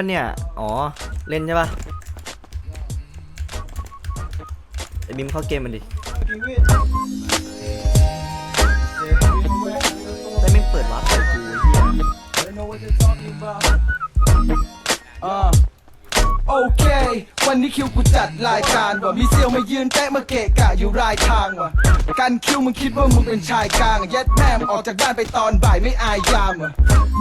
มันเนี่ย อ๋อ เล่นใช่ปะไอบิมเข้าเกมมันดิได้ไม่เปิดวาร์ปใส่กูเฮีย วันนี้คิวกูจัดรายการว่ะมีเซียวมายืนแตะมาเกะกะอยู่รายทางว่ะกันคิวมึงคิดว่ามึงเป็นชายกลางยัดแม่มออกจากบ้านไปตอนบ่ายไม่อายยามว่ะ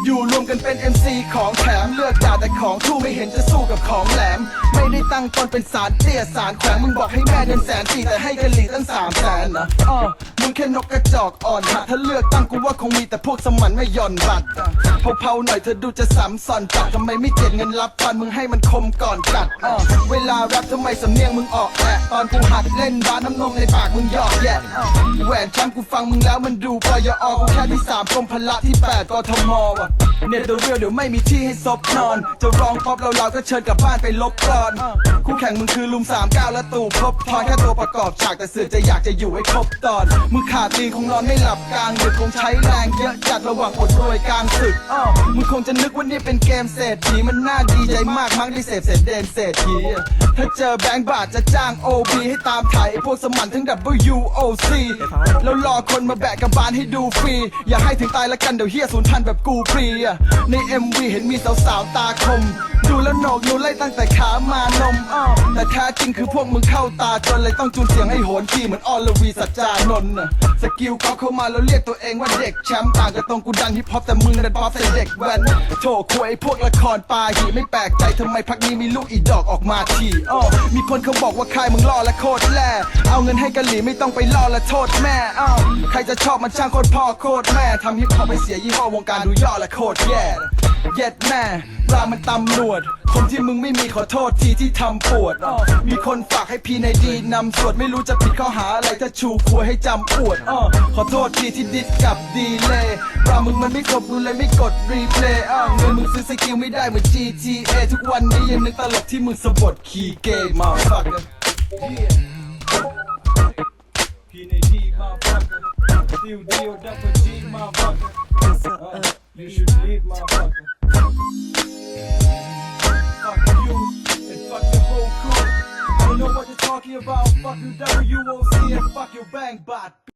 อยู่รวมกันเป็น MC ของแถมเลือกจ่าแต่ของทู่ไม่เห็นจะสู้กับของแหลม ไม่ได้ตั้งตนเป็นสารเตี้ยสารแขวงมึงบอกให้แม่เดินแสนสี่แต่ให้กะหรี่ตั้งสามแสนนะอ้อมึงแค่นกกระจอกอ่อนหัดถ้าเลือกตั้งกูว่าคงมีแต่พวกสมันไม่หย่อนบัตรเผาๆหน่อยเธอดูจะสามซอนจัดทำไมไม่เจ็ดเงินรับฟันมึงให้มันคมก่อนกัดเวลารับทำไมสำเนียงมึงออกแอะตอนกูหัดเล่นบ้านน้ำนมในปากมึงหยอกแย่แหวนช้ำกูฟังมึงแล้วมันดูปยอกูแค่ที่สามกรมพละที่แปดกทมว่ะ เน็ตเรียลเดี๋ยวไม่มีที่ให้ซบนอน จะร้องป๊อปเราเราก็เชิญกลับบ้านไปลบกรอน คู่แข่งมึงคือลุมสามเก้าและตู่พบทอนแค่ตัวประกอบฉากแต่เสือจะอยากจะอยู่ให้ครบตอน มึงขาดตีนคงนอนไม่หลับกลางดึกคงใช้แรงเยอะจัดระหว่างอดรวยกลางศึกมึงคงจะนึกว่านี่เป็นเกมเศรษฐีมันน่าดีใจมากมั้งที่เสพเสร็จเดนเศรษฐีถ้าเจอแบงค์บาทจะจ้าง OB ให้ตามถ่ายไอ้พวกสมันทั้ง WOC แล้วรอคนมาแบกกับบานให้ดูฟรี อย่าให้ถึงตายละกันเดี๋ยวเฮียสูญพันธุ์แบบกูฟรีใน MV เห็นมีสาวๆตาคม แล้วโหนกนูไล่ตั้งแต่ขามานมอ้อแต่แท้จริงคือพวกมึงเข้าตาจนเลยต้องจูนเสียงให้โหนทีเหมือนออลวีสัจจานนท์น่ะสกิลเขาเข้ามาแล้วเรียกตัวเองว่าเด็กแชมป์ต่างกับตรงกูดังฮิปฮอปแต่มึงดันป๊อปใส่เด็กแว้นโถคุยพวกละครปาหีไม่แปลกใจทำไมพักนี้มีลูกอีดอกออกมาทีอ้อมีคนเขาบอกว่าค่ายมึงล่อและโคตรแล่เอาเงินให้กะหรี่ไม่ต้องไปล่อและโทษแม่อ้าวใครจะชอบมันช่างโคตรพ่อโคตรแม่ทำฮิปฮอปไปเสียยี่ห้อวงการดูย่อและโคตรแย่ เย็ดแม่รามันตำรวจ คนที่มึงไม่มีขอโทษทีที่ทำปวด มีคนฝากให้พีในดีนำสวดไม่รู้จะผิดข้อหาอะไรถ้าชูควยให้จำปวดอ้อขอโทษทีที่ดิสกับดีเลยรามึงมันไม่ครบกูเลยไม่กดรีเพลย์อ้าวเงินมึงซื้อสกิลไม่ได้เหมือน GTA ทุกวันนี้ยังนึกตลกที่มึงสะบดคีย์เกมมาฟักพี่ Uh, you should leave, my motherfucker. Fuck you and fuck your whole crew. I don't know what you're talking about. Fuck you, WOC, and fuck your bang bot.